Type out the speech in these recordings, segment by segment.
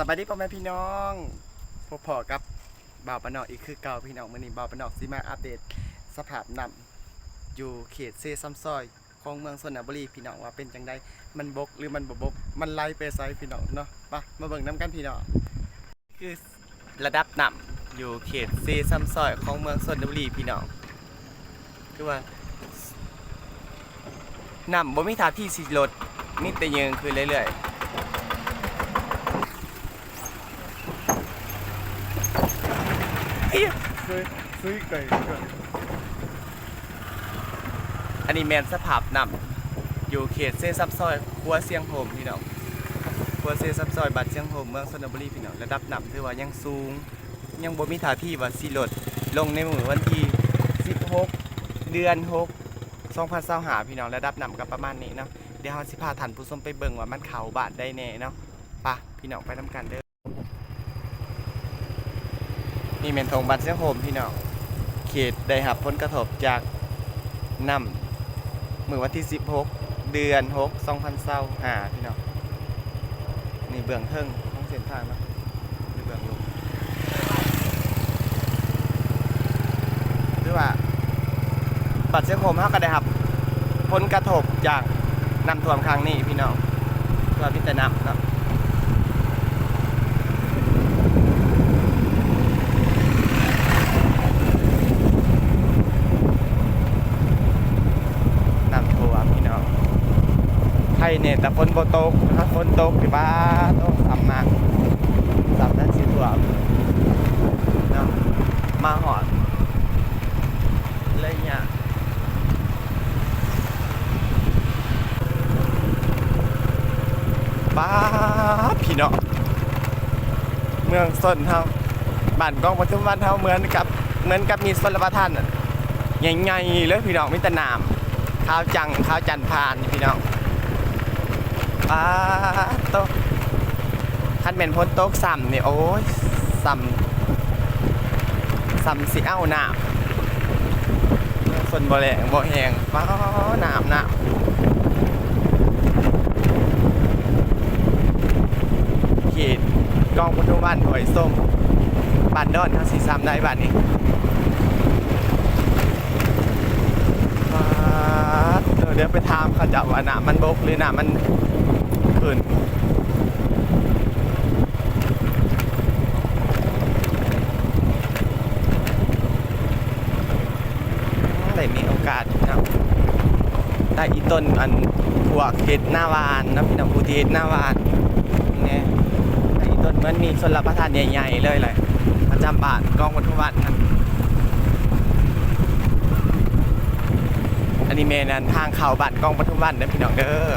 สวัสดีพ่อแม่พี่น้องพบพอกับบ่าวปนอกอีกคือเก่าพี่น้องมื้อนี้บ่าวปนอกสิมาอัปเดตสภาพน้ำอยู่เขตเซซัมซอยของเมืองสนบุรีพี่น้องว่าเป็นจังไดมันบกหรือมันบ่บก มันไหลไปไสพี่น้องเนาะไปมาเบิ่งน้ำกันพี่น้องคือระดับน้ำอยู่เขตเซซัมซอยของเมืองสนบุรีพี่น้องคือว่าน้ำบ่มีท่าที่สิลดมีแต่ยืงคือเรื่อยๆ ซื้อซื้อไก่อันนี้แมนสภาพนำอยู่เขตเซซับซอยครัวเสียงโฮมพี่น้องครัวเซซับซอยบัดเสียงโฮมเมืองสนบุรีพี่น้องระดับน้ำถือว่ายังสูง ยังบ่มีท่าที่ว่าสิลดลงในมื้อวันที่16 เดือน6 2025พี่น้องระดับน้ำก็ประมาณนี้เนาะเดี๋ยวเราสิพาท่านผู้ชมไปเบิ่งว่ามันเข้าบ้านได้แน่เนาะไปะพี่น้องไปนํกันเด้อ นี่แม่นทงบัดเสียงโฮมพี่น้องเขตได้รับผลกระทบจากน้ำมื่อวันที่ 16 เดือน6 2025พี่น้องนี่เบื้องเทิงของเส้นทางเนาะนี่เบื้องลงหรือว่าปัดเส้นผมเฮาก็ได้ครับผลกระทบจากน้ำท่วมครั้งนี้พี่น้องตัวพิจารณาเนาะน้ำท่วมพี่น้องไท ยเนี่ยแต่ฝนบ่ตกถ้าฝนตกที่บ้าต้องสามมากสามนั้นสิท่วมเนาะมาหอดเลยเนี่ยป้าบพี่น้องเมืองส้นเฮาบ้านกองปทุมวันเฮาเหมือนกับเหมือนกับมีสนประทานใหญ่ๆเลยพี่น้องมีแต่น้ำข้าวจังข้าวจันพานพี่น้อง ป้าโตคันเป็นพ้นโต๊ะซ้ำนี่โอ้ยซ้ำซ้ำสิเอ้าหนาคนบ่แรงบ่แหงป้าหนามหนามเขตกองพุทธบ้านหอยส้มบ้านดอนทั้งสี่ซ้ำได้บ้านนี้เดี๋ยวไปถามเขาจะว่าหน้ำมันบกหรือน้ำมันึ้นได้มีโอกาสนะได้อีต้นอันพวกเห็ดหน้าวานนะพี่น้องผู้ที่เห็ดหน้าวานเนี่ยได้อีต้นมันมีส่วนรับประทานใหญ่ๆเลยเลยประจำบ้านกองวัตถุวัฒน์นะอันนี้เมนันทางเข่าบัตรกองปทุมวันนะพี่น้องเด้อ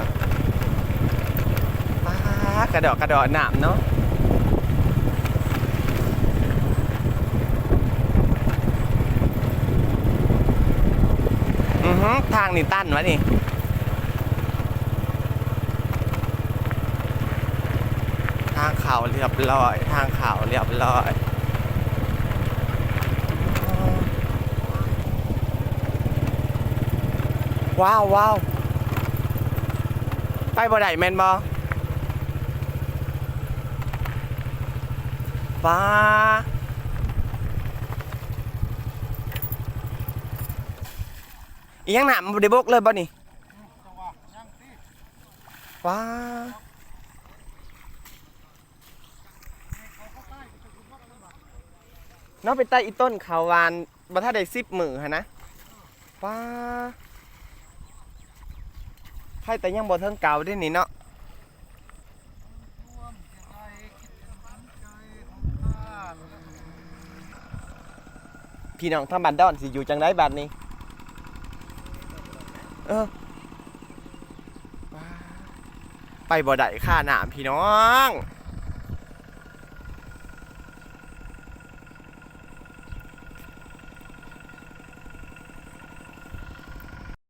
กระดอกกระดอกหนามเนาะอือฮึทางนี่ตั้นวะนี่ทางเขาเรียบร้อย ทางเขาเรียบร้อยว้าวว้าวไปบ่ได้แม่นบ่ ฟ้าอียังหนามบ่ได้บกเลยบ่นี่ว้าเนาะไปใต้อีต้นเขาวานบ่ถ้าได้10มื้อหั่นนะว้าใครแต่ยังบ่เทิงเก่าได้นี่เนาะ พี่น้องทางบ้านดอนสิอยู่จังไดบัดนี้เออไปบ่ได้ค่าน้ำพี่น้อง